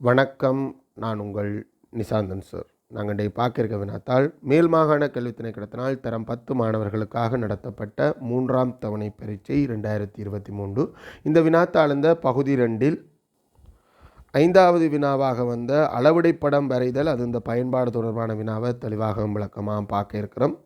வணக்கம். நான் உங்கள் நிசாந்தன் சார் நாங்கள் இன்றைய பார்க்கிருக்க வினாத்தால் மேல் மாகாண கல்வித் திணைக்களத்தினால் தரம் பத்து மாணவர்களுக்காக நடத்தப்பட்ட மூன்றாம் தவணை பரீட்சை ரெண்டாயிரத்தி இருபத்தி மூன்று. இந்த வினாத்தாள் இந்த பகுதி ரெண்டில் ஐந்தாவது வினாவாக வந்த அளவிடை படம் வரைதல் அது இந்த பயன்பாடு தொடர்பான வினாவை தெளிவாக விளக்கமாக பார்க்க இருக்கிறோம்.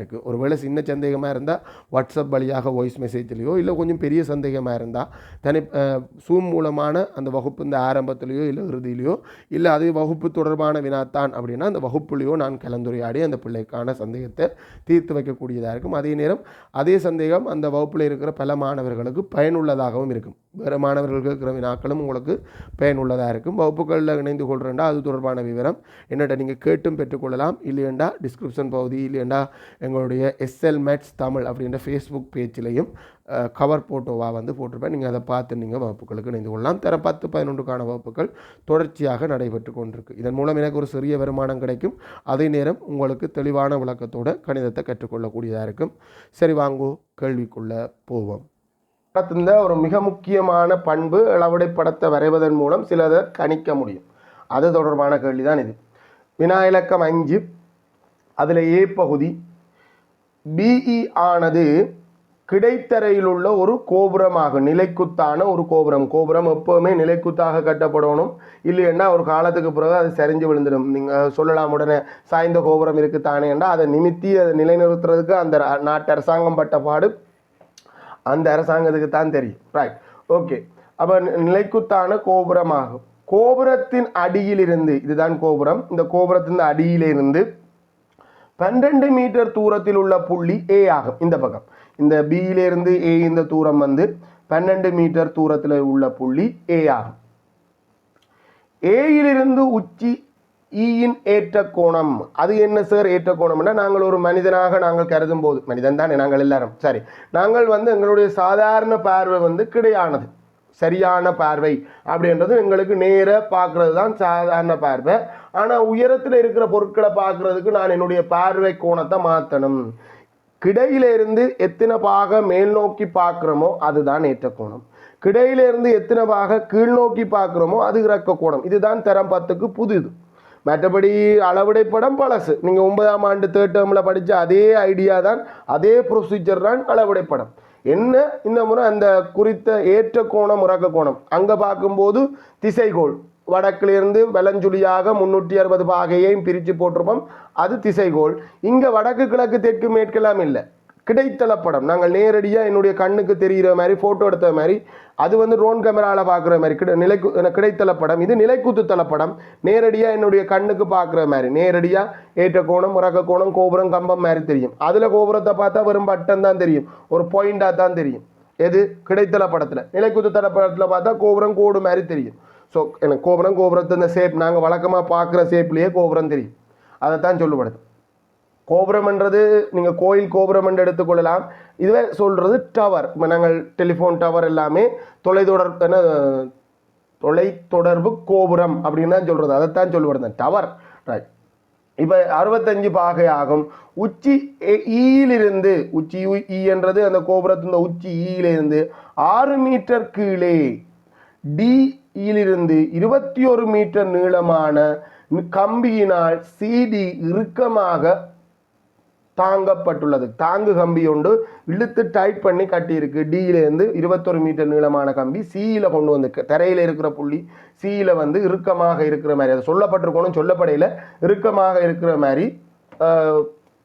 இருக்குது ஒருவேளை சின்ன சந்தேகமாக இருந்தால் வாட்ஸ்அப் வழியாக வாய்ஸ் மெசேஜ்லேயோ இல்லை கொஞ்சம் பெரிய சந்தேகமாக இருந்தால் தனி சூம் மூலமான அந்த வகுப்பு இந்த ஆரம்பத்திலேயோ இல்லை இறுதியிலையோ இல்லை அது வகுப்பு தொடர்பான வினாத்தான் அப்படின்னா அந்த வகுப்புலேயோ நான் கலந்துரையாடி அந்த பிள்ளைக்கான சந்தேகத்தை தீர்த்து வைக்கக்கூடியதாக இருக்கும். அதே நேரம் அதே சந்தேகம் அந்த வகுப்பில் இருக்கிற பல மாணவர்களுக்கு பயனுள்ளதாகவும் இருக்கும். வேறு மாணவர்கள் இருக்கிற வினாக்களும் உங்களுக்கு பயனுள்ளதாக இருக்கும். வகுப்புகளில் இணைந்து கொள்கிறேன்டா அது தொடர்பான விவரம். என்னட்ட நீங்கள் கேட்டும் பெற்றுக்கொள்ளலாம். இல்லையண்டா டிஸ்கிரிப்ஷன் பகுதி இல்லையண்டா எங்களுடைய எஸ்எல் மேட்ச் தமிழ் அப்படின்ற ஃபேஸ்புக் பேஜ்லேயும் கவர் ஃபோட்டோவாக வந்து போட்டிருப்பேன். நீங்கள் அதை பார்த்து நீங்கள் வகுப்புகளுக்கு இணைந்து கொள்ளலாம். தர பத்து பதினொன்றுக்கான வகுப்புகள் தொடர்ச்சியாக நடைபெற்று கொண்டிருக்கு. இதன் மூலம் எனக்கு ஒரு சிறிய வருமானம் கிடைக்கும். அதே நேரம் உங்களுக்கு தெளிவான விளக்கத்தோட கணிதத்தை கற்றுக்கொள்ளக்கூடியதாக இருக்கும். சரி வாங்கோ கேள்விக்குள்ளே போவோம். படத்திருந்த ஒரு மிக முக்கியமான பண்பு அளவடை படத்தை வரைவதன் மூலம் சிலதை கணிக்க முடியும். அது தொடர்பான கேள்வி தான் இது. வினா இலக்கம் அஞ்சு அதில் ஏ பகுதி. பிஇ ஆனது கிடைத்தரையில் உள்ள ஒரு கோபுரமாகும் நிலைக்குத்தான ஒரு கோபுரம். கோபுரம் எப்போவுமே நிலைக்குத்தாக கட்டப்படணும். இல்லைன்னா ஒரு காலத்துக்கு பிறகு அது சரிஞ்சு விழுந்துடும். நீங்கள் சொல்லலாம் உடனே சாய்ந்த கோபுரம் இருக்குத்தானேண்டா அதை நிமித்தி அதை நிலைநிறுத்துறதுக்கு அந்த நாட்டு அரசாங்கம் பட்ட பாடு அந்த அரசாங்கத்துக்கு தான் தெரியும். ரைட் ஓகே அப்போ நிலைக்குத்தான கோபுரமாகும். கோபுரத்தின் அடியிலிருந்து இதுதான் கோபுரம். இந்த கோபுரத்தின் அடியிலிருந்து பன்னெண்டு மீட்டர் தூரத்தில் உள்ள புள்ளி ஏ ஆகும். இந்த பக்கம். இந்த பியிலிருந்து ஏ இந்த தூரம் வந்து பன்னெண்டு மீட்டர் தூரத்தில் உள்ள புள்ளி ஏ ஆகும். ஏயிலிருந்து உச்சி ஈயின் ஏற்ற கோணம். அது என்ன சார் ஏற்ற கோணம்னா நாங்கள் ஒரு மனிதனாக நாங்கள் கருதும் போது மனிதன் தானே நாங்கள் எல்லாரும். சரி. நாங்கள் வந்து எங்களுடைய சாதாரண பார்வை வந்து கிடையானது. சரியான பார்வை அப்படின்றது எங்களுக்கு நேராக பார்க்கறது தான் சாதாரண பார்வை. ஆனால் உயரத்தில் இருக்கிற பொருட்களை பார்க்குறதுக்கு நான் என்னுடைய பார்வை கோணத்தை மாற்றணும். கிடையிலிருந்து எத்தனை பாக மேல் நோக்கி பார்க்குறோமோ அதுதான் ஏற்ற கோணம். கிடையிலிருந்து எத்தனை பாக கீழ் நோக்கி பார்க்குறோமோ அது இறக்க கோணம். இதுதான் தரம் பத்துக்கு புதுது. மற்றபடி அளவிடை படம் பழசு. நீங்கள் ஒன்பதாம் ஆண்டு தேர்ட் டேர்மில் படித்த அதே ஐடியா தான் அதே ப்ரொசீஜர் தான் அளவிடை படம் என்ன? இந்த முறை அந்த குறித்த ஏற்ற கோணம் உறக்க கோணம். அங்கே பார்க்கும்போது திசைகோள். வடக்கிலிருந்து வெளஞ்சுழியாக முன்னூற்றி அறுபது பாகையையும் பிரித்து போட்டிருப்போம். அது திசைகோள். இங்கே வடக்கு கிழக்கு தெற்கு மேற்கெல்லாம் இல்லை. கிடைத்தள படம். நாங்கள் நேரடியாக என்னுடைய கண்ணுக்கு தெரிகிற மாதிரி ஃபோட்டோ எடுத்த மாதிரி அது வந்து ட்ரோன் கேமராவில் பார்க்குற மாதிரி கிடை நிலைக்கு கிடைத்தள படம். இது நிலைக்குத்து தளப்படம் நேரடியாக என்னுடைய கண்ணுக்கு பார்க்குற மாதிரி. நேரடியாக ஏற்ற கோணம் உறக்க கோணம் கோபுரம் கம்பம் மாதிரி தெரியும். அதில் கோபுரத்தை பார்த்தா வெறும் பட்டம் தான் தெரியும். ஒரு பாயிண்டாக தான் தெரியும். எது? கிடைத்தள படத்தில். நிலைக்குத்து தளப்படத்தில் பார்த்தா கோபுரம் கோடு மாதிரி தெரியும். ஸோ எனக்கு கோபுரம் கோபுரத்து இந்த ஷேப் நாங்கள் வழக்கமாக பார்க்குற ஷேப்லேயே கோபுரம் தெரியும். அதை தான் சொல்லப்படுது கோபுரம்ன்றது நீங்கள் கோயில் கோபுரம் என்று எடுத்துக்கொள்ளலாம். இதுவே சொல்கிறது டவர் இப்போ நாங்கள் டெலிஃபோன் டவர் எல்லாமே தொலைத்தொடர் என்ன தொலைத்தொடர்பு கோபுரம் அப்படின்னு தான் சொல்கிறது அதைத்தான் சொல்லப்படுது டவர் ரைட் இப்போ அறுபத்தஞ்சு பாகை ஆகும். உச்சி ஈயிலிருந்து உச்சி ஈ என்றது அந்த கோபுரத்தின் உச்சி ஈயிலிருந்து ஆறு மீட்டர் கீழே டியிலிருந்து இருபத்தி ஒரு மீட்டர் நீளமான கம்பியினால் சிடி இறுக்கமாக தாங்கப்பட்டுள்ளது. தாங்கு கம்பி ஒன்று இழுத்து டைட் பண்ணி கட்டியிருக்கு. டியிலேருந்து இருபத்தொரு மீட்டர் நீளமான கம்பி சியில் கொண்டு வந்து தரையில் இருக்கிற புள்ளி சியில் வந்து இறுக்கமாக இருக்கிற மாதிரி. அது சொல்லப்பட்டிருக்கணும் சொல்லப்படையில். இறுக்கமாக இருக்கிற மாதிரி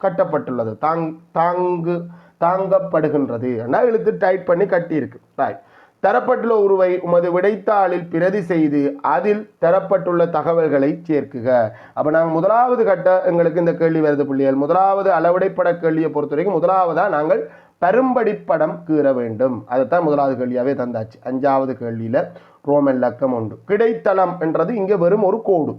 கட்டப்பட்டுள்ளது. தாங் தாங்கு தாங்கப்படுகின்றது. ஏன்னா இழுத்து டைட் பண்ணி கட்டியிருக்கு. ரைட் தரப்பட்டுள்ள உருவை உமது விடைத்தாளில் பிரதி செய்து அதில் தரப்பட்டுள்ள தகவல்களை சேர்க்குக. அப்போ நாங்கள் முதலாவது கட்ட எங்களுக்கு இந்த கேள்வி வருது புள்ளிகள். முதலாவது அளவிடைப்பட கேள்வியை பொறுத்த வரைக்கும் முதலாவதாக நாங்கள் பெரும்படிப்படம் கீற வேண்டும். அதைத்தான் முதலாவது கேள்வியாகவே தந்தாச்சு. அஞ்சாவது கேள்வியில் ரோமன் லக்கம் உண்டு. கிடைத்தளம் என்றது இங்கே வெறும் ஒரு கோடு.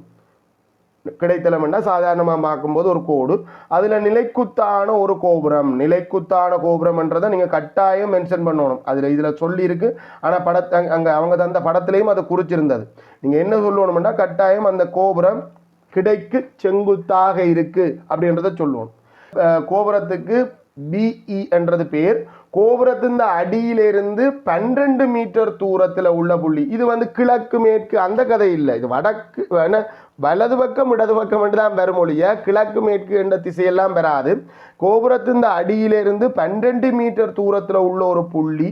கிடைத்தளம் சாதாரணமாக பார்க்கும்போது ஒரு கோடு. அதில் நிலைக்குத்தான ஒரு கோபுரம். நிலைக்குத்தான கோபுரம்ன்றதை நீங்கள் கட்டாயம் மென்ஷன் பண்ணணும். அதில் இதில் சொல்லியிருக்கு. ஆனால் படத்தை அங்கே அவங்க தந்த படத்துலேயும் அதை குறிச்சிருந்தது. நீங்கள் என்ன சொல்லணும்னா கட்டாயம் அந்த கோபுரம் கிடைக்கு செங்குத்தாக இருக்கு அப்படின்றத சொல்லுவோம். கோபுரத்துக்கு பிஇ என்றது பேர். கோபுரத்தின் அடியிலிருந்து பன்னிரெண்டு மீட்டர் தூரத்தில் உள்ள புள்ளி. இது வந்து கிழக்கு மேற்கு அந்த கதை இல்லை. இது வடக்கு என்ன வலது பக்கம் இடது பக்கம் என்று தான் பெறும் ஒழிய கிழக்கு மேற்கு என்ற திசையெல்லாம் வராது. கோபுரத்தின் அடியிலிருந்து பன்னெண்டு மீட்டர் தூரத்தில் உள்ள ஒரு புள்ளி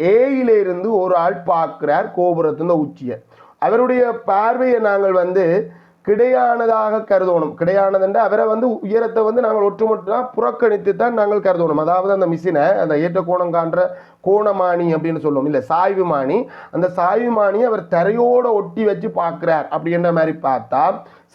ஏயிலிருந்து ஒரு ஆள் பார்க்கிறார் கோபுரத்தின் உச்சியை. அவருடைய பார்வையை நாங்கள் வந்து கிடையானதாக கருதணும். கிடையானதுன்ற அவரை வந்து உயரத்தை வந்து நாங்கள் ஒட்டுமொத்தமாக புறக்கணித்து தான் நாங்கள் கருதணும். அதாவது அந்த மிஷினை அந்த ஏற்ற கோணம் காண்ற கோணமானி அப்படின்னு சொல்லுவோம். இல்லை சாய்வுமானி. அந்த சாய்வுமானி அவர் தரையோட ஒட்டி வச்சு பார்க்குறார் அப்படின்ற மாதிரி பார்த்தா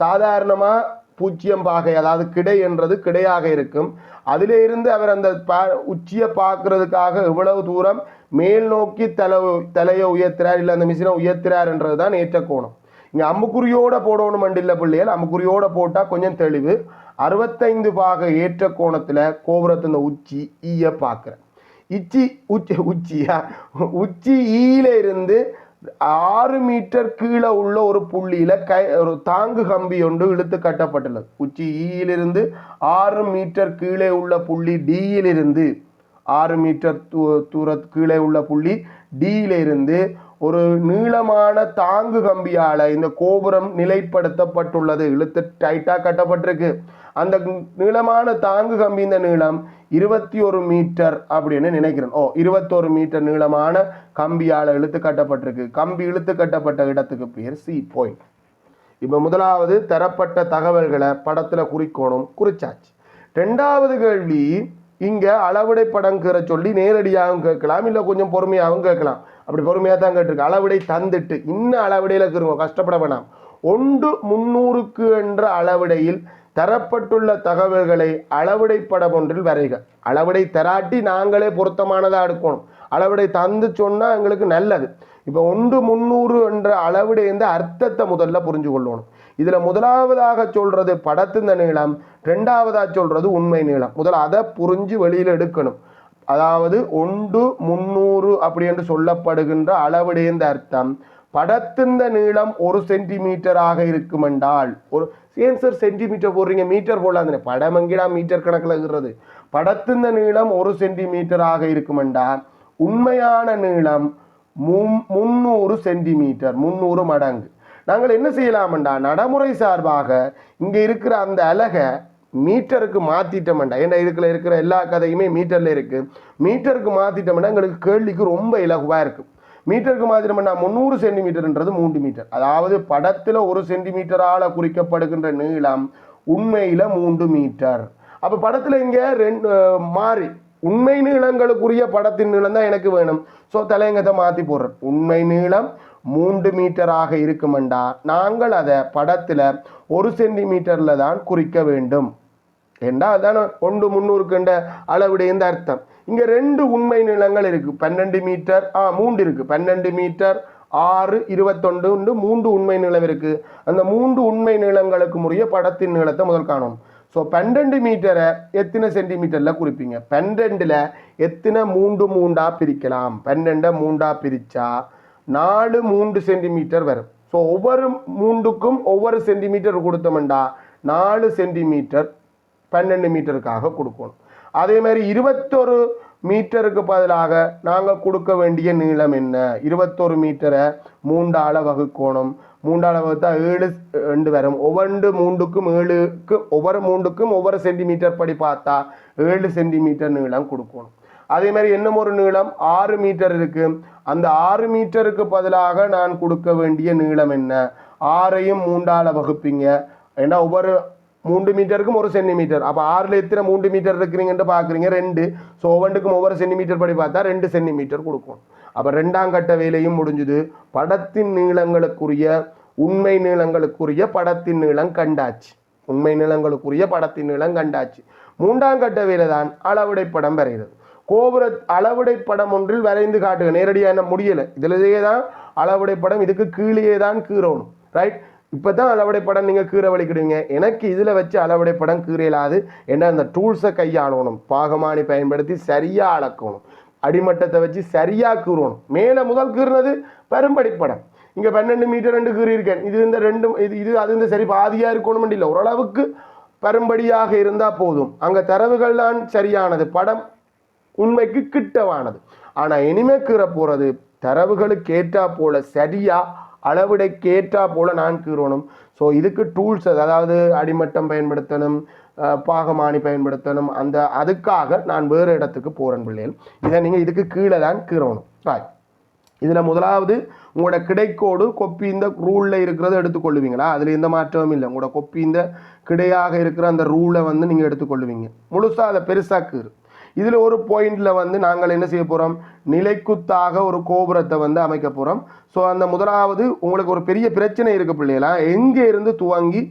சாதாரணமாக பூச்சியம் பாகை அதாவது கிடை என்றது கிடையாக இருக்கும். அதிலே இருந்து அவர் அந்த பா உச்சியை பார்க்கறதுக்காக எவ்வளவு தூரம் மேல் நோக்கி தலை தலையை உயர்த்துறார் இல்லை அந்த மிஷினை உயர்த்துறாருன்றது தான் ஏற்ற கோணம் இங்கே அம்புக்குறியோட போடணும் மண்டில பிள்ளைகள். அம்புக்குறியோட போட்டால் கொஞ்சம் தெளிவு. அறுபத்தைந்து பாக ஏற்ற கோணத்தில் கோபுரத்தின் உச்சி ஈய பார்க்குறேன். இச்சி உச்சி உச்சியா? உச்சி ஈயில இருந்து ஆறு மீட்டர் கீழே உள்ள ஒரு புள்ளியில கை ஒரு தாங்கு கம்பி ஒன்று இழுத்து கட்டப்பட்டுள்ளது. உச்சி ஈயிலிருந்து ஆறு மீட்டர் கீழே உள்ள புள்ளி டியிலிருந்து ஆறு மீட்டர் தூ தூர கீழே உள்ள புள்ளி டியில இருந்து ஒரு நீளமான தாங்கு கம்பியால இந்த கோபுரம் நிலைப்படுத்தப்பட்டுள்ளது. இழுத்து டைட்டா கட்டப்பட்டிருக்கு. அந்த நீளமான தாங்கு கம்பி இந்த நீளம் இருபத்தி ஒரு மீட்டர் அப்படின்னு நினைக்கிறேன். ஓ இருபத்தொரு மீட்டர் நீளமான கம்பியால இழுத்து கட்டப்பட்டிருக்கு. கம்பி இழுத்து கட்டப்பட்ட இடத்துக்கு பேர் சி பாயிண்ட் இப்போ முதலாவது தரப்பட்ட தகவல்களை படத்தில் குறிக்கோணும். குறிச்சாச்சு. ரெண்டாவது கேள்வி இங்கே அளவுடை படம் கீற சொல்லி நேரடியாகவும் கேட்கலாம் இல்லை கொஞ்சம் பொறுமையாகவும் கேட்கலாம். அப்படி பொறுமையாக தான் கேட்டிருக்கு அளவிடை தந்துட்டு இன்னும் அளவிடையில் இருக்கிறோம் கஷ்டப்பட வேணாம். ஒன்று முன்னூறுக்கு என்ற அளவிடையில் தரப்பட்டுள்ள தகவல்களை அளவிடை படம் ஒன்றில் வரைக. அளவிடை தராட்டி நாங்களே பொருத்தமானதாக எடுக்கணும். அளவிடை தந்து சொன்னால் எங்களுக்கு நல்லது. இப்போ ஒன்று முந்நூறு என்ற அளவிடை இந்த அர்த்தத்தை முதல்ல புரிஞ்சு கொள்ளணும்? இதில் முதலாவதாக சொல்கிறது படத்தின் நீளம் ரெண்டாவதாக சொல்கிறது உண்மை நீளம். முதல்ல அதை புரிஞ்சு வெளியில் எடுக்கணும். அதாவது ஒன்று முந்நூறு அப்படி என்று சொல்லப்படுகின்ற அளவிடைந்த அர்த்தம். படத்தின் நீளம் ஒரு சென்டிமீட்டராக இருக்குமென்றால் ஒரு ஏன் சார் சென்டிமீட்டர் போடுறீங்க? மீட்டர் போடலாம் படம் எங்கிடா மீட்டர் கணக்கில் இருக்கிறது படத்தின் நீளம் ஒரு சென்டிமீட்டராக இருக்குமென்றால் உண்மையான நீளம் மும் முந்நூறு சென்டிமீட்டர் முந்நூறு மடங்கு. நாங்கள் என்ன செய்யலாம்டா நடைமுறை சார்பாக இங்கே இருக்கிற அந்த அலகை மீட்டருக்கு மாற்றிட்டோம்டா ஏன்னா இதுக்குள்ள இருக்கிற எல்லா கதையுமே மீட்டரில் இருக்குது மீட்டருக்கு மாற்றிட்டோம்னா எங்களுக்கு கேள்விக்கு ரொம்ப இலகுவாக இருக்குது மீட்டருக்கு மாற்றிட்டோம்னா முந்நூறு சென்டிமீட்டர்ன்றது மூன்று மீட்டர். அதாவது படத்தில் ஒரு சென்டிமீட்டரால் குறிக்கப்படுகின்ற நீளம் உண்மையில் மூன்று மீட்டர். அப்போ படத்தில் இங்கே ரெண்டு மாறி. உண்மை நீளங்களுக்குரிய படத்தின் நீளம் தான் எனக்கு வேணும். ஸோ தலையங்கத்தை மாற்றி போடுறேன். உண்மை நீளம் மூன்று மீட்டராக இருக்குமெண்டா. நாங்கள் அதை படத்தில் ஒரு சென்டிமீட்டரில் தான் குறிக்க வேண்டும். ஏண்டா அதான? ஒன்று முந்நூறுக்குண்ட அளவுடைய அர்த்தம். இங்கே ரெண்டு உண்மை நிலங்கள் இருக்குது பன்னெண்டு மீட்டர் ஆ மூன்று இருக்குது பன்னெண்டு மீட்டர் ஆறு இருபத்தொண்டு உண்டு மூன்று உண்மை நிலம் இருக்குது அந்த மூன்று உண்மை நிலங்களுக்கு முறைய படத்தின் நீளத்தை முதல் காணும். ஸோ பன்னெண்டு மீட்டரை எத்தனை சென்டிமீட்டரில் குறிப்பீங்க? பன்னெண்டில் எத்தனை மூன்று மூண்டா பிரிக்கலாம்? பன்னெண்டை மூண்டா பிரித்தா நாலு மூன்று சென்டிமீட்டர் வரும். ஸோ ஒவ்வொரு மூண்டுக்கும் ஒவ்வொரு சென்டிமீட்டர் கொடுத்தோம்டா நாலு சென்டிமீட்டர் பன்னெண்டு மீட்டருக்காக கொடுக்கணும். அதே மாதிரி இருபத்தொரு மீட்டருக்கு பதிலாக நாங்கள் கொடுக்க வேண்டிய நீளம் என்ன? இருபத்தொரு மீட்டரை மூண்டால வகுக்கணும். மூண்டால வகுத்தா ஏழு ரெண்டு வரும். ஒவ்வொன்று மூண்டுக்கும் ஏழுக்கு ஒவ்வொரு மூண்டுக்கும் ஒவ்வொரு சென்டிமீட்டர் படி பார்த்தா ஏழு சென்டிமீட்டர் நீளம் கொடுக்கணும். அதே மாதிரி இன்னும் ஒரு நீளம் ஆறு மீட்டர் இருக்கு. அந்த ஆறு மீட்டருக்கு பதிலாக நான் கொடுக்க வேண்டிய நீளம் என்ன? ஆறையும் மூண்டால வகுப்பீங்க. ஏன்னா ஒவ்வொரு மூன்று மீட்டருக்கும் ஒரு சென்டிமீட்டர் அப்போ ஆறில் எத்தனை மூன்று மீட்டர் இருக்கிறீங்கன்னு பார்க்குறீங்க ரெண்டு. ஸோ ஒவ்வொன்றுக்கும் ஒவ்வொரு சென்டிமீட்டர் படி பார்த்தா ரெண்டு சென்டிமீட்டர் கொடுக்கும். அப்போ ரெண்டாம் கட்ட வேலையும் முடிஞ்சுது. படத்தின் நீளங்களுக்குரிய உண்மை நீளங்களுக்குரிய படத்தின் நீளம் கண்டாச்சு. உண்மை நீளங்களுக்குரிய படத்தின் நீளம் கண்டாச்சு. மூன்றாம் கட்ட வேலை தான் அளவுடை படம் வரைகிறது. கோபுர அளவுடை படம் ஒன்றில் வரைந்து காட்டுங்க நேரடியாக என்ன முடியலை. இதிலேயே தான் அளவுடை படம் இதுக்கு கீழே தான் கீறணும். ரைட் இப்போ தான் அளவுடை படம் நீங்கள் கீரை வலிக்கிடுவீங்க. எனக்கு இதில் வச்சு அளவுடை படம் கீரையிலாது. ஏன்னா அந்த டூல்ஸை கையாளணும். பாகமானி பயன்படுத்தி சரியாக அளக்கணும். அடிமட்டத்தை வச்சு சரியாக கீறணும். மேலே முதல் கீறினது பெரும்படி படம் இங்கே பன்னெண்டு மீட்டர் ரெண்டு கீறி இருக்கேன். இது இந்த ரெண்டு இது இது அது இந்த சரி பாதியாக இருக்கணும் இல்லை. ஓரளவுக்கு பெரும்படியாக இருந்தால் போதும். அங்கே தரவுகள் தான் சரியானது. படம் உண்மைக்கு கிட்டவானது. ஆனால் இனிமே கீற போகிறது தரவுகளுக்கு ஏற்றா போல சரியாக அளவிடைக்கேற்றா போல நான் கீறணும். ஸோ இதுக்கு டூல்ஸ் அதாவது அடிமட்டம் பயன்படுத்தணும் பாகமானி பயன்படுத்தணும். அந்த அதுக்காக நான் வேறு இடத்துக்கு போகிறேன் பிள்ளைகள். இதை நீங்கள் இதுக்கு கீழே தான் கீறணும். ராய் இதில் முதலாவது உங்களோட கிடைக்கோடு கொப்பி இந்த ரூலில் இருக்கிறத எடுத்துக்கொள்ளுவீங்களா அதில் எந்த மாற்றமும் இல்லை. உங்களோட கொப்பி இந்த கிடையாக இருக்கிற அந்த ரூலை வந்து நீங்கள் எடுத்துக்கொள்ளுவீங்க முழுசாக அதை பெருசாக கீறு. இதில் ஒரு பாயிண்டில் வந்து நாங்கள் என்ன செய்ய போகிறோம் நிலைக்குத்தாக ஒரு கோபுரத்தை வந்து அமைக்க போகிறோம் ஸோ அந்த முதலாவது உங்களுக்கு ஒரு பெரிய பிரச்சனை இருக்குது பிள்ளைகளா? எங்கே இருந்து துவங்கி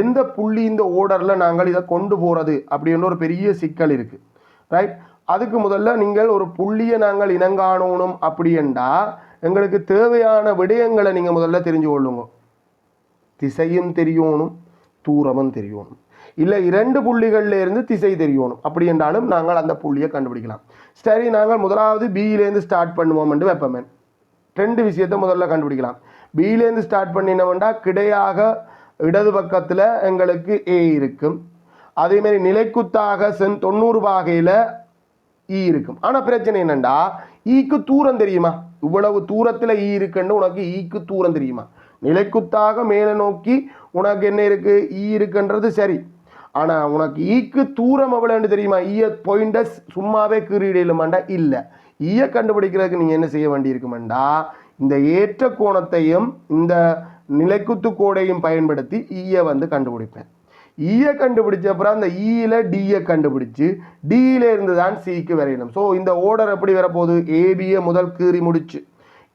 எந்த புள்ளி இந்த ஓர்டரில் நாங்கள் இதை கொண்டு போகிறது அப்படின்ற ஒரு பெரிய சிக்கல் இருக்குது ரைட் அதுக்கு முதல்ல நீங்கள் ஒரு புள்ளியை நாங்கள் இனங்காணணும் அப்படின்டா எங்களுக்கு தேவையான விடயங்களை நீங்கள் முதல்ல தெரிஞ்சு கொள்ளுங்க. திசையும் தெரியணும் தூரமும் தெரியணும். இல்லை இரண்டு புள்ளிகள்லேருந்து திசை தெரியணும். அப்படி என்றாலும் நாங்கள் அந்த புள்ளியை கண்டுபிடிக்கலாம். சரி நாங்கள் முதலாவது பியிலேருந்து ஸ்டார்ட் பண்ணுவோம் என்று வைப்பமேன். ரெண்டு விஷயத்தை முதல்ல கண்டுபிடிக்கலாம். பியிலேருந்து ஸ்டார்ட் பண்ணினோம்னா கிடையாக இடது பக்கத்தில் எங்களுக்கு ஏ இருக்கும். அதேமாரி நிலைக்குத்தாக சென் தொண்ணூறு பாகையில் ஈ e இருக்கும். ஆனால் பிரச்சனை என்னண்டா ஈக்கு e தூரம் தெரியுமா? இவ்வளவு தூரத்தில் ஈ e இருக்குன்னு உனக்கு ஈக்கு தூரம் தெரியுமா? நிலைக்குத்தாக மேலே நோக்கி உனக்கு என்ன இருக்குது ஈ இருக்குன்றது சரி. ஆனால் உனக்கு ஈக்கு தூரம் எவ்வளோன்னு தெரியுமா? ஈய பாயிண்ட சும்மாவே கீறிடலுமாண்டா இல்லை. ஈய கண்டுபிடிக்கிறதுக்கு நீங்கள் என்ன செய்ய வேண்டியிருக்குமெண்டா? இந்த ஏற்ற கோணத்தையும் இந்த நிலைக்குத்து கோடையும் பயன்படுத்தி ஈய வந்து கண்டுபிடிப்பேன். ஈய கண்டுபிடிச்ச அப்புறம் அந்த ஈயில் டியை கண்டுபிடிச்சு டியில் இருந்து தான் சிக்கு வரையணும். ஸோ இந்த ஓர்டர் எப்படி வரப்போகுது? ஏபியை முதல் கீறி முடிச்சு.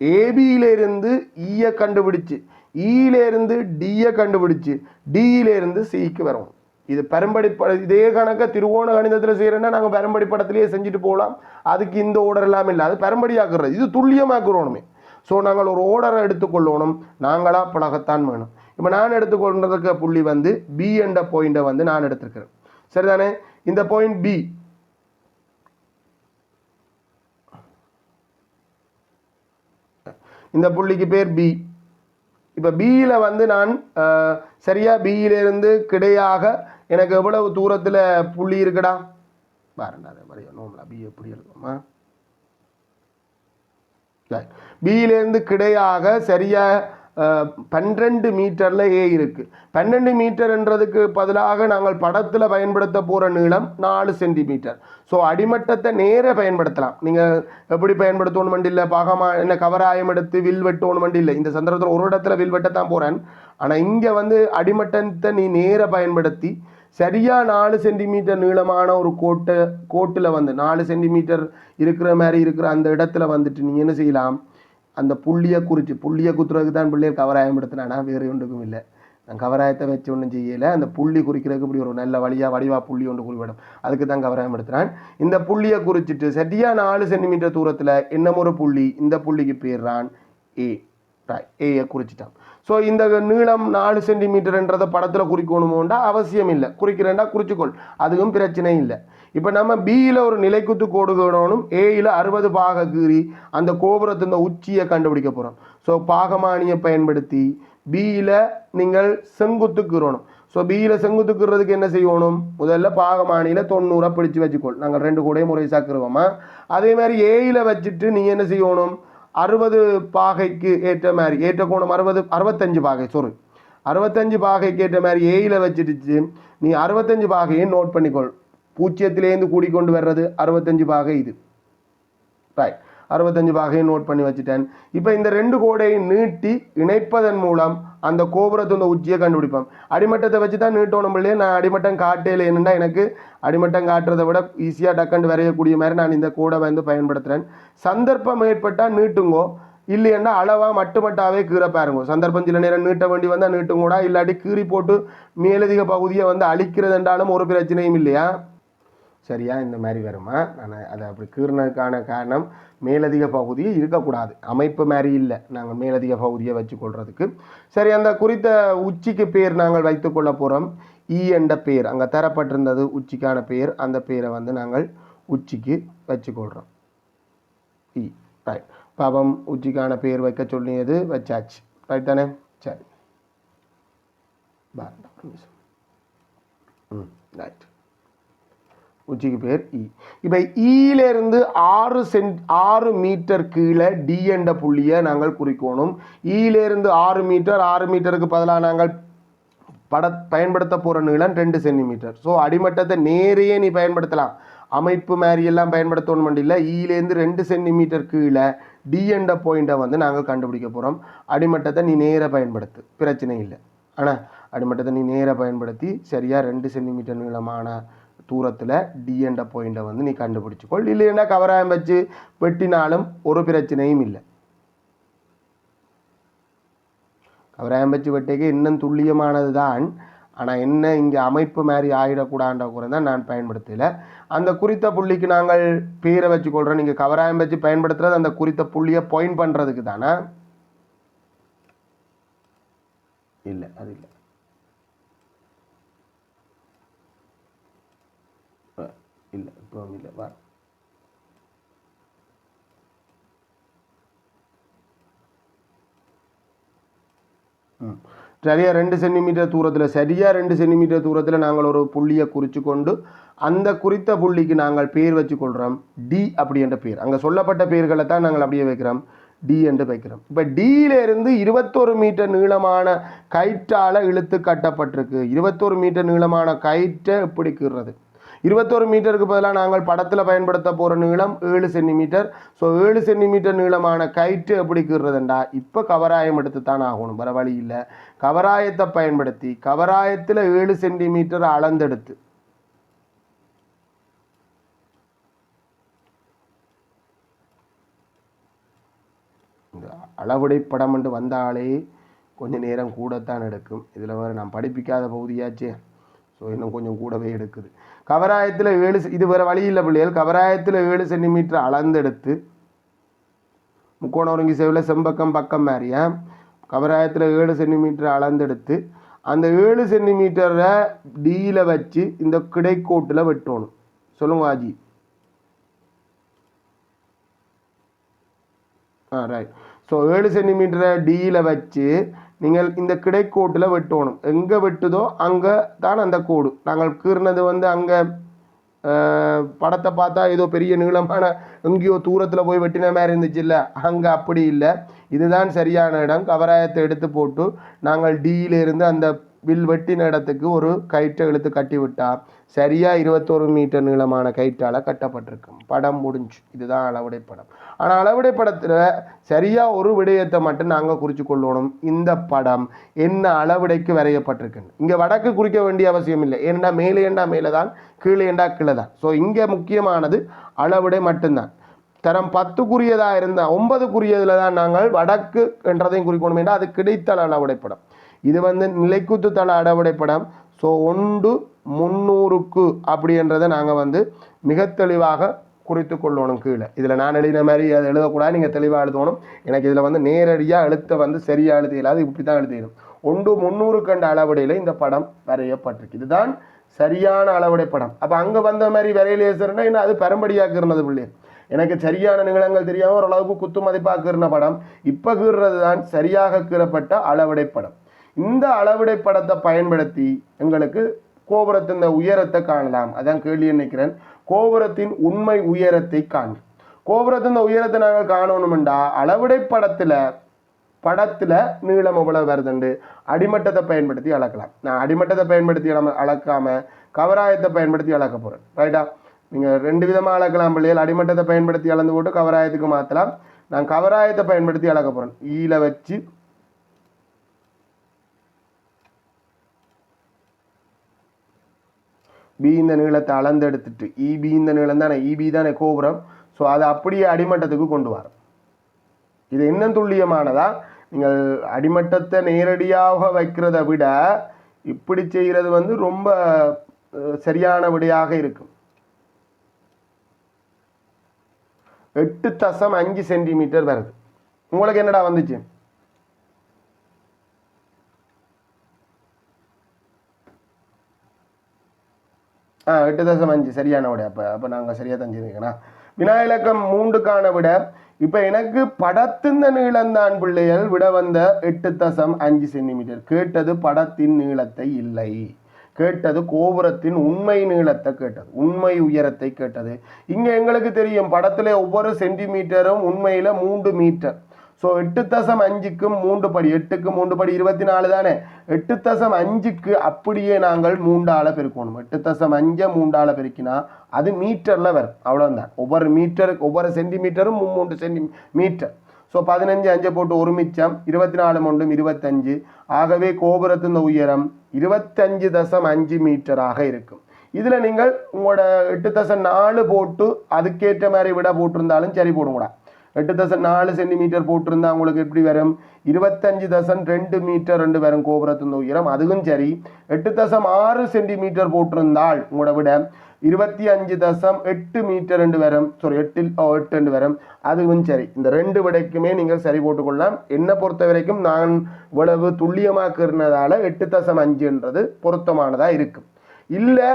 ஏபியிலேருந்து ஈயை கண்டுபிடிச்சு e ஈயிலேருந்து டியை கண்டுபிடிச்சு டியிலேருந்து சிக்கு வரும். இது பெரும்படி பட இதே கணக்கை திருவோண கணிதத்தில் செய்கிறேன்னா நாங்கள் பெரும்படி படத்திலேயே செஞ்சுட்டு போகலாம். அதுக்கு இந்த ஓர்டர் எல்லாம் இல்லை. அது பெரும்படியாக்குறது. இது துல்லியமாக்குறோணுமே. ஸோ நாங்கள் ஒரு ஓர்டரை எடுத்துக்கொள்ளணும். நாங்களாக பழகத்தான் வேணும். இப்போ நான் எடுத்துக்கொண்டதுக்கு புள்ளி வந்து பி என்ற பாயிண்டை வந்து நான் எடுத்திருக்கிறேன். சரிதானே? இந்த பாயிண்ட் பி இந்த புள்ளிக்கு பேர் பி இப்போ பியில் வந்து நான் சரியாக பியிலிருந்து கிடையாக எனக்கு எவ்வளவு தூரத்தில் புள்ளி இருக்குடா? பாருண்டா அதே மாதிரி நோம்பலா பி எப்படி எழுதுவோமா பியிலேருந்து கிடையாக சரியாக பன்னிரெண்டு மீட்டரில் ஏ இருக்குது பன்னெண்டு மீட்டர்ன்றதுக்கு பதிலாக நாங்கள் படத்தில் பயன்படுத்த போகிற நீளம் நாலு சென்டிமீட்டர். ஸோ அடிமட்டத்தை நேர பயன்படுத்தலாம். நீங்கள் எப்படி பயன்படுத்தணும் இல்லை பாகமா என்ன கவராயம் எடுத்து வில் வெட்டணும் இல்லை இந்த சந்தர்ப்பத்தில் ஒரு இடத்துல வில் வெட்டத்தான் போகிறேன் ஆனால் இங்கே வந்து அடிமட்டத்தை நீ நேர பயன்படுத்தி சரியாக நாலு சென்டிமீட்டர் நீளமான ஒரு கோட்டை கோட்டில் வந்து நாலு சென்டிமீட்டர் இருக்கிற மாதிரி இருக்கிற அந்த இடத்துல வந்துட்டு நீ என்ன செய்யலாம்? அந்த புள்ளியை குறித்து புள்ளியை குத்துறதுக்கு தான் பிள்ளையர் கவராயம் எடுத்தினானா வேறு ஒன்றுக்கும் இல்லை. நான் கவராயத்தை வச்சு ஒன்றும் செய்யலை. அந்த புள்ளி குறிக்கிறதுக்கு இப்படி ஒரு நல்ல வழியாக வடிவா புள்ளி ஒன்று குறிப்பிடும். அதுக்கு தான் கவராயம் படுத்துகிறான் இந்த புள்ளியை குறிச்சிட்டு சரியாக நாலு சென்டிமீட்டர் தூரத்தில் என்னமொரு ஒரு புள்ளி இந்த புள்ளிக்கு பேர்றான் ஏ ஏயை குறிச்சிட்டான். ஸோ இந்த நீளம் நாலு சென்டிமீட்டர்ன்றதை படத்தில் குறிக்கணுமோண்டா அவசியம் இல்லை குறிக்கிறேன்டா குறிச்சிக்கொள். அதுவும் பிரச்சனை இல்லை. இப்போ நம்ம பியில் ஒரு நிலைக்குத்து கோடு ஏயில் அறுபது பாக கீறி அந்த கோபுரத்தின் உச்சியை கண்டுபிடிக்க போகிறோம் ஸோ பாகமானியை பயன்படுத்தி பியில் நீங்கள் செங்குத்து கீறணும். ஸோ பியில் செங்குத்து கீறதுக்கு என்ன செய்யணும்? முதல்ல பாகமானியில் தொண்ணூறாக பிடிச்சு வச்சுக்கோள். நாங்கள் ரெண்டு கூடையும் முறை சாக்குருவோமா அதே மாதிரி ஏயில் வச்சுட்டு நீ என்ன செய்யணும்? அறுபது பாகைக்கு ஏற்ற மாதிரி ஏற்ற கோணம் அறுபது அறுபத்தஞ்சு பாகை sorry. அறுபத்தஞ்சு பாகைக்கு ஏற்ற மாதிரி ஏயில் வச்சுட்டுச்சு. நீ அறுபத்தஞ்சு பாகையும் நோட் பண்ணிக்கொள். பூஜ்ஜியத்திலேருந்து கூடிக்கொண்டு வர்றது அறுபத்தஞ்சு பாகை இது. ரைட் அறுபத்தஞ்சு பாகையும் நோட் பண்ணி வச்சுட்டேன். இப்போ இந்த ரெண்டு கோடையும் நீட்டி இணைப்பதன் மூலம் அந்த கோபுரத்தோட உச்சியை கண்டுபிடிப்போம். அடிமட்டத்தை வச்சு தான் நீட்டோணும் இல்லையா நான் அடிமட்டம் காட்டையில் என்னென்னா எனக்கு அடிமட்டம் காட்டுறதை விட ஈஸியாக டக்குன்னு வரையக்கூடிய மாதிரி நான் இந்த கூடை வந்து பயன்படுத்துகிறேன் சந்தர்ப்பம் ஏற்பட்டால் நீட்டுங்கோ. இல்லைன்னா அளவாக மட்டுமட்டாவே கீரை பாருங்க. சந்தர்ப்பம் சில நேரம் நீட்ட வேண்டி வந்தால் நீட்டுங்கூடா. இல்லாட்டி கீறி போட்டு மேலதிக பகுதியை வந்து அழிக்கிறதுன்றாலும் ஒரு பிரச்சனையும் இல்லையா? சரியா இந்த மாதிரி வருமா? நான் அதை அப்படி கீறினதுக்கான காரணம் மேலதிக பகுதியே இருக்கக்கூடாது. அமைப்பு மாதிரி இல்லை. நாங்கள் மேலதிக பகுதியை வச்சுக்கொள்கிறதுக்கு சரி அந்த குறித்த உச்சிக்கு பேர் நாங்கள் வைத்துக்கொள்ள போகிறோம் ஈ என்ற பேர். அங்கே தரப்பட்டிருந்தது உச்சிக்கான பேர். அந்த பேரை வந்து நாங்கள் உச்சிக்கு வச்சுக்கொள்கிறோம் இ. ரைட் பாவம் உச்சிக்கான பேர் வைக்க சொல்லியது வச்சாச்சு. ரைட் தானே சரி பாருங்க ம் ரைட் உச்சிக்கு பேர் இ. இப்போ ஈலேருந்து ஆறு சென்ட் ஆறு மீட்டர் கீழே டி என்ற புள்ளியை நாங்கள் குறிக்கணும். ஈலேருந்து ஆறு மீட்டர் ஆறு மீட்டருக்கு பதிலாக நாங்கள் பட பயன்படுத்த போகிற நீளம் ரெண்டு சென்டிமீட்டர். ஸோ அடிமட்டத்தை நேரையே நீ பயன்படுத்தலாம். அமைப்பு மாதிரியெல்லாம் பயன்படுத்தணும் இல்லை. ஈலேருந்து ரெண்டு சென்டிமீட்டர் கீழே டி என்ற பாயிண்ட்டை வந்து நாங்கள் கண்டுபிடிக்க போகிறோம் அடிமட்டத்தை நீ நேராக பயன்படுத்து. பிரச்சனை இல்லை. ஆனால் அடிமட்டத்தை நீ நேராக பயன்படுத்தி சரியாக ரெண்டு சென்டிமீட்டர் நீளமான தூரத்தில் டி என்ற பாயிண்ட்டை வந்து நீ கண்டுபிடிச்சிக்கொள். இல்லைன்னா கவராயம் வச்சு வெட்டினாலும் ஒரு பிரச்சனையும் இல்லை. கவராயம் வச்சு வெட்டைக்கு இன்னும் துல்லியமானது தான் ஆனால் என்ன இங்கே அமைப்பு மாதிரி ஆகிடக்கூடான்ற கூட தான் நான் பயன்படுத்தலை. அந்த குறித்த புள்ளிக்கு நாங்கள் பேரை வச்சுக்கொள்கிறோம் நீங்கள் கவராயம் வச்சு பயன்படுத்துறது அந்த குறித்த புள்ளியை பாயிண்ட் பண்ணுறதுக்கு தானே? இல்லை அது இல்லை. இல்லை வா ம். சரியா ரெண்டு சென்டிமீட்டர் தூரத்தில் சரியாக ரெண்டு சென்டிமீட்டர் தூரத்தில் நாங்கள் ஒரு புள்ளியை குறித்து கொண்டு அந்த குறித்த புள்ளிக்கு நாங்கள் பேர் வச்சுக்கொள்கிறோம் டி அப்படி என்ற பேர் அங்கே சொல்லப்பட்ட பேர்களை தான் நாங்கள் அப்படியே வைக்கிறோம் டி என்று வைக்கிறோம் இப்போ டியிலேருந்து இருபத்தொரு மீட்டர் நீளமான கயிற்றால் இழுத்து கட்டப்பட்டிருக்கு இருபத்தொரு மீட்டர் நீளமான கயிற்றை எப்படி கீறுறது இருபத்தொரு மீட்டருக்கு பதிலாக நாங்கள் படத்தில் பயன்படுத்த போகிற நீளம் ஏழு சென்டிமீட்டர். ஸோ ஏழு சென்டிமீட்டர் நீளமான கயிற்று எப்படி கீறுறதுண்டா? இப்போ கவராயம் எடுத்து தான் ஆகணும். வர வழி இல்லை. கவராயத்தை பயன்படுத்தி கவராயத்தில் ஏழு சென்டிமீட்டர் அளந்தெடுத்து. இந்த அளவுடை படம் என்று வந்தாலே கொஞ்சம் நேரம் கூடத்தான் எடுக்கும். இதில் வேறு நான் படிப்பிக்காத பகுதியாச்சே. ஸோ இன்னும் கொஞ்சம் கூடவே எடுக்குது. கவராயத்தில் ஏழு இது வேறு வழி இல்லை பிள்ளைகள். கவராயத்தில் ஏழு சென்டிமீட்டர் அளந்தெடுத்து முக்கோண ஒருங்கி செவில் செம்பக்கம் பக்கம் மாதிரியா கவராயத்தில் ஏழு சென்டிமீட்டர் அளந்தெடுத்து அந்த ஏழு சென்டிமீட்டரை டியில் வச்சு இந்த கிடைக்கோட்டில் வெட்டணும். சொல்லுங்க ஆஜி ஆ ரைட் ஸோ ஏழு சென்டிமீட்டரை டியில் வச்சு நீங்கள் இந்த கிடைக்கோட்டில் வெட்டணும். எங்கே வெட்டுதோ அங்கே தான் அந்த கோடு. நாங்கள் கீறினது வந்து அங்கே படத்தை பார்த்தா ஏதோ பெரிய நீளமான எங்கேயோ தூரத்தில் போய் வெட்டின மாதிரி இருந்துச்சு இல்லை. அங்கே அப்படி இல்லை. இதுதான் சரியான இடம். கவராயத்தை எடுத்து போட்டு நாங்கள் டியிலிருந்து அந்த வில் வெட்டின இடத்துக்கு ஒரு கயிற்றை இழுத்து கட்டி விட்டா. சரியாக இருபத்தோரு மீட்டர் நீளமான கயிற்றால் கட்டப்பட்டிருக்கும். படம் முடிஞ்சு. இதுதான் அளவுடை படம். ஆனால் அளவுடை படத்தில் சரியாக ஒரு விடயத்தை மட்டும் நாங்கள் குறித்து கொள்ளணும். இந்த படம் என்ன அளவுடைக்கு வரையப்பட்டிருக்குன்னு. இங்கே வடக்கு குறிக்க வேண்டிய அவசியம் இல்லை. ஏன்னா மேலே ஏண்டா மேலே தான் கீழே ஏண்டா கீழே தான். ஸோ இங்கே முக்கியமானது அளவுடை மட்டும்தான். தரம் பத்துக்குரியதாக இருந்தால் ஒன்பதுக்குரியதில் தான் நாங்கள் வடக்கு என்றதையும் குறிக்கணும் என்றால் அது கிடைத்தள அளவுடை படம். இது வந்து நிலைக்குத்து தள அடவுடை படம். ஸோ ஒன்று முந்நூறுக்கு அப்படின்றத நாங்கள் வந்து மிக தெளிவாக குறித்து கொள்ளணும் கீழே. இதில் நான் எழுதின மாதிரி அதை எழுதக்கூடாது நீங்கள் தெளிவாக எழுதணும். எனக்கு இதில் வந்து நேரடியாக எழுத்த வந்து சரியாக எழுத இப்படி தான் எழுதிடும். ஒன்று முந்நூறு கண்ட அளவடையில் இந்த படம் வரையப்பட்டிருக்கு. இதுதான் சரியான அளவுடை படம். அப்போ அங்கே வந்த மாதிரி விரையிலேசர்னா என்ன? அது பெரும்படியாக்குறது பிள்ளை. எனக்கு சரியான நிகழங்கள் தெரியாமல் ஓரளவுக்கு குத்து மதிப்பாக கீறின படம். இப்போ கீறுறது தான் சரியாக கீறப்பட்ட அளவுடை படம் இந்த அளவுடை படத்தை பயன்படுத்தி எங்களுக்கு கோபுரத்தின் உயரத்தை காணலாம். அதான் கேள்வி நினைக்கிறேன். கோபுரத்தின் உண்மை உயரத்தை காண். கோபுரத்தின் இந்த உயரத்தை நாங்கள் காணணும்டா அளவிடை படத்தில் படத்தில் நீளம் எவ்வளவு வருதுண்டு? அடிமட்டத்தை பயன்படுத்தி அளக்கலாம். நான் அடிமட்டத்தை பயன்படுத்தி அளம அளக்காம கவராயத்தை பயன்படுத்தி அளக்க போகிறேன் ரைட்டா நீங்கள் ரெண்டு விதமாக அளக்கலாம் பிள்ளைகள். அடிமட்டத்தை பயன்படுத்தி அளந்து போட்டு கவராயத்துக்கு மாற்றலாம் நான் கவராயத்தை பயன்படுத்தி அளக்க போகிறேன் ஈல வச்சு பி இந்த நீளத்தை அளந்தெடுத்துட்டு e இபி இந்த நீளம் தானே இபி தானே கோபுரம். ஸோ அதை அப்படியே அடிமட்டத்துக்கு கொண்டு வரோம். இது இன்னும் துல்லியமானதா? நீங்கள் அடிமட்டத்தை நேரடியாக வைக்கிறத விட இப்படி செய்கிறது வந்து ரொம்ப சரியான விடையாக இருக்கும். எட்டு தசம் அஞ்சு சென்டிமீட்டர் வருது. உங்களுக்கு என்னடா வந்துச்சு? ஆ எட்டு தசம் அஞ்சு சரியான விட. அப்போ அப்போ நாங்கள் சரியாக தஞ்சிருக்கேண்ணா வினாயிலக்கம் மூன்றுக்கான விட. இப்போ எனக்கு படத்தின் நீளம்தான் பிள்ளைகள். விட வந்த எட்டு தசம் அஞ்சு சென்டிமீட்டர். கேட்டது படத்தின் நீளத்தை இல்லை. கேட்டது கோபுரத்தின் உண்மை நீளத்தை கேட்டது. உண்மை உயரத்தை கேட்டது. இங்கே எங்களுக்கு தெரியும் படத்தில் ஒவ்வொரு சென்டிமீட்டரும் உண்மையில் மூன்று மீட்டர். ஸோ எட்டு தசம் அஞ்சுக்கும் மூன்று படி எட்டுக்கு மூன்று படி இருபத்தி நாலு தானே? எட்டு தசம் அஞ்சுக்கு அப்படியே நாங்கள் மூண்டால பெருக்கணும். எட்டு தசம் அஞ்சை மூண்டால பெருக்கினா அது மீட்டரில் வரும். அவ்வளோதான் ஒவ்வொரு மீட்டருக்கு ஒவ்வொரு சென்டிமீட்டரும் மூன்று சென்டி மீட்டர். ஸோ பதினஞ்சு அஞ்சை போட்டு ஒரு மிச்சம் இருபத்தி நாலு மூன்றும் இருபத்தஞ்சு. ஆகவே கோபுரத்தின் உயரம் இருபத்தஞ்சு தசம் அஞ்சு மீட்டராக இருக்கும். இதில் நீங்கள் உங்களோட எட்டு தசம் நாலு போட்டு அதுக்கேற்ற மாதிரி விட போட்டிருந்தாலும் சரி போடுங்கடா. எட்டு தசம் நாலு சென்டிமீட்டர் போட்டிருந்தா உங்களுக்கு எப்படி வரும்? இருபத்தஞ்சு தசம் ரெண்டு மீட்டர் ரெண்டு வரும் கோபுரத்தின் உயரம். அதுவும் சரி எட்டு தசம் ஆறு சென்டிமீட்டர் போட்டிருந்தால் உங்களோட விட இருபத்தி அஞ்சு தசம் எட்டு மீட்டர் ரெண்டு வரும். சாரி எட்டில் ஓ எட்டு ரெண்டு வரும். அதுவும் சரி இந்த ரெண்டு விடைக்குமே நீங்கள் சரி போட்டுக்கொள்ளலாம். என்னை பொறுத்த வரைக்கும் நான் இவ்வளவு துல்லியமாக்குறதுனால எட்டு தசம் அஞ்சுன்றது பொருத்தமானதாக இருக்கும். இல்லை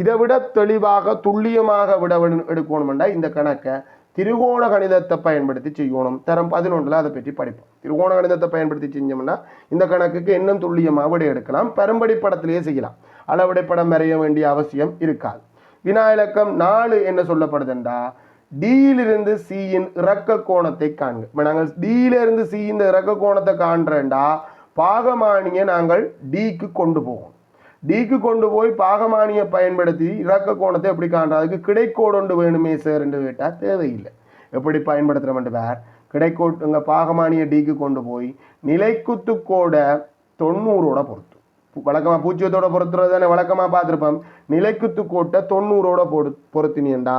இதை விட தெளிவாக துல்லியமாக விட வேணும் எடுக்கணுமெண்டா இந்த கணக்கை. திருகோண கணிதத்தை பயன்படுத்தி செய்யணும். தரம் பதினொன்றில் அதை பற்றி படிப்போம். திருகோண கணிதத்தை பயன்படுத்தி செஞ்சோம்னா இந்த கணக்குக்கு இன்னும் துல்லியமாக விடை எடுக்கலாம். பெரும்படி படத்திலேயே செய்யலாம். அளவடை படம் வரைய வேண்டிய அவசியம் இருக்காது. வினா இலக்கம் நாலு என்ன சொல்லப்படுதுண்டா? டியிலிருந்து சியின் இறக்க கோணத்தை காண்க. இப்போ நாங்கள் டியிலிருந்து சி இந்த இறக்க கோணத்தை காண்றேன்டா. பாகமானியை நாங்கள் டிக்கு கொண்டு போவோம். டிக்கு கொண்டு போய் பாகமானியை பயன்படுத்தி இறக்க கோணத்தை எப்படி காண்றது அதுக்கு கிடைக்கோடு ஒன்று வேணுமே சார் என்று கேட்டால் தேவையில்லை. எப்படி பயன்படுத்துகிறோம் வேர் கிடைக்கோட் இங்கே பாகமானியை டிக்கு கொண்டு போய் நிலைக்குத்து கோடை தொண்ணூறோட பொறுத்து வழக்கமாக பூஜ்ஜியத்தோட பொறுத்துறது தானே? வழக்கமாக பார்த்துருப்போம். நிலைக்குத்து கோட்டை தொண்ணூறோட பொறு பொருத்தினியண்டா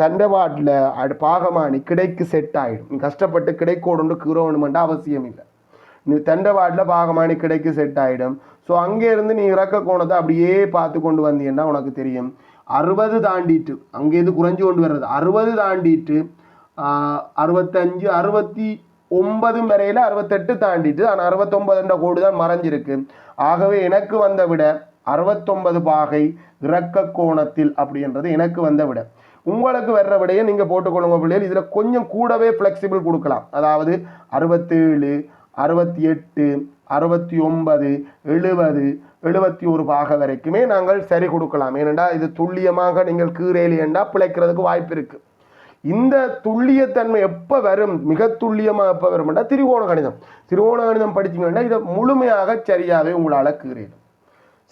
தண்டவாட்டில் பாகமானி கிடைக்கு செட் ஆகிடும் நீ கஷ்டப்பட்டு கிடைக்கோடு கீறணுமெண்டா அவசியம் இல்லை நீ தண்டவாட்டில் பாகமானி கிடைக்கு செட் ஆகிடும் ஸோ அங்கே இருந்து நீ இறக்க கோணத்தை அப்படியே பார்த்து கொண்டு வந்தீங்கன்னா உனக்கு தெரியும். அறுபது தாண்டிட்டு அங்கேருந்து குறைஞ்சு கொண்டு வர்றது. அறுபது தாண்டிட்டு அறுபத்தஞ்சு அறுபத்தி ஒன்பது வரையில் அறுபத்தெட்டு தாண்டிட்டு ஆனால் அறுபத்தொம்பதுன்ற கோடு தான் மறைஞ்சிருக்கு. ஆகவே எனக்கு வந்த விட அறுபத்தொன்பது பாகை இறக்க கோணத்தில் அப்படின்றது எனக்கு வந்த விட. உங்களுக்கு வர்ற விடையை நீங்கள் போட்டுக்கொள்ளுங்க பிள்ளைகள். இதில் கொஞ்சம் கூடவே ஃப்ளெக்சிபிள் கொடுக்கலாம். அதாவது அறுபத்தேழு அறுபத்தி எட்டு அறுபத்தி ஒன்பது எழுபது எழுபத்தி ஒரு பாக வரைக்குமே நாங்கள் சரி கொடுக்கலாம். ஏனெண்டா இது துல்லியமாக நீங்கள் கீரையிலேண்டா பிழைக்கிறதுக்கு வாய்ப்பு இருக்குது இந்த துல்லியத்தன்மை எப்போ வரும்? மிக துல்லியமாக எப்போ வரும்னா திரிகோண கணிதம். திரிகோண கணிதம் படிச்சீங்கன்னா இதை முழுமையாக சரியாகவே உங்களால் கீறிடும்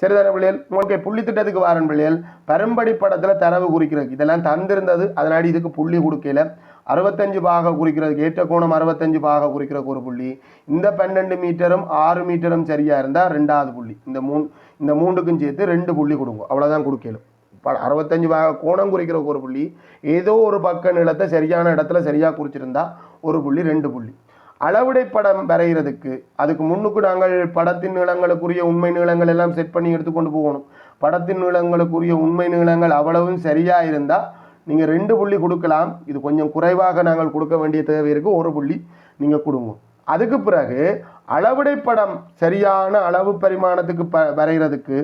சரிதான பிள்ளைகள்? உங்களுக்கு புள்ளி திட்டத்துக்கு வாரன் பிள்ளைகள் பரம்படி படத்தில் தரவு குறிக்கிறது. இதெல்லாம் தந்திருந்தது அதனாடி இதுக்கு புள்ளி கொடுக்கல. அறுபத்தஞ்சு பாக குறிக்கிறதுக்கு ஏற்ற கோணம் அறுபத்தஞ்சு பாக குறிக்கிறதுக்கு ஒரு புள்ளி. இந்த பன்னெண்டு மீட்டரும் ஆறு மீட்டரும் சரியாக இருந்தால் ரெண்டாவது புள்ளி. இந்த மூணு இந்த மூன்றுக்கும் சேர்த்து ரெண்டு புள்ளி கொடுங்க. அவ்வளோதான் கொடுக்கலும் ப- அறுபத்தஞ்சு பாக கோணம் குறிக்கிறதுக்கு ஒரு புள்ளி. ஏதோ ஒரு பக்க நிலத்தை சரியான இடத்துல சரியாக குறிச்சிருந்தா ஒரு புள்ளி ரெண்டு புள்ளி. அளவுடை படம் வரைகிறதுக்கு அதுக்கு முன்னுக்கு நாங்கள் படத்தின் நீளங்களுக்குரிய உண்மை நீளங்கள் எல்லாம் செட் பண்ணி எடுத்துக்கொண்டு போகணும். படத்தின் நீளங்களுக்குரிய உண்மை நீளங்கள் அவ்வளவும் சரியாக இருந்தால் நீங்கள் ரெண்டு புள்ளி கொடுக்கலாம். இது கொஞ்சம் குறைவாக நாங்கள் கொடுக்க வேண்டிய தேவை இருக்குது ஒரு புள்ளி நீங்கள் கொடுங்க. அதுக்கு பிறகு அளவிடைப்படம் சரியான அளவு பரிமாணத்துக்கு ப வரைகிறதுக்கு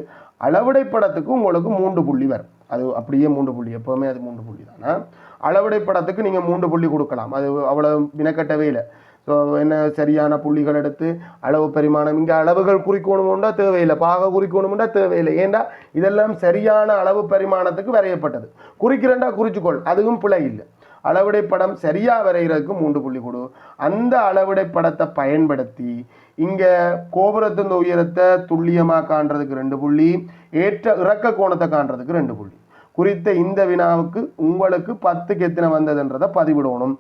அளவிடை படத்துக்கு உங்களுக்கு மூன்று புள்ளி வரும். அது அப்படியே மூன்று புள்ளி. எப்போவுமே அது மூன்று புள்ளி தானே? அளவிடை படத்துக்கு நீங்கள் மூன்று புள்ளி கொடுக்கலாம். அது அவ்வளோ வினக்கட்டவே இல்லை. ஸோ என்ன சரியான புள்ளிகள் எடுத்து அளவு பரிமாணம் இங்கே அளவுகள் குறிக்கணும்னா தேவையில்லை பாக குறிக்கணும்னா தேவையில்லை. ஏண்டா? இதெல்லாம் சரியான அளவு பரிமாணத்துக்கு வரையப்பட்டது. குறிக்கிறேன்டா குறிச்சுக்கொள் அதுவும் பிழை இல்லை. அளவுடை படம் சரியாக வரைகிறதுக்கு மூன்று புள்ளி கொடு. அந்த அளவிடை படத்தை பயன்படுத்தி இங்கே கோபுரத்தின் உயரத்தை துல்லியமாக காண்றதுக்கு ரெண்டு புள்ளி ஏற்ற இறக்க கோணத்தை காண்றதுக்கு ரெண்டு புள்ளி. குறித்த இந்த வினாவுக்கு உங்களுக்கு பத்துக்கு எத்தனை வந்ததுன்றதை பதிவிடணும்.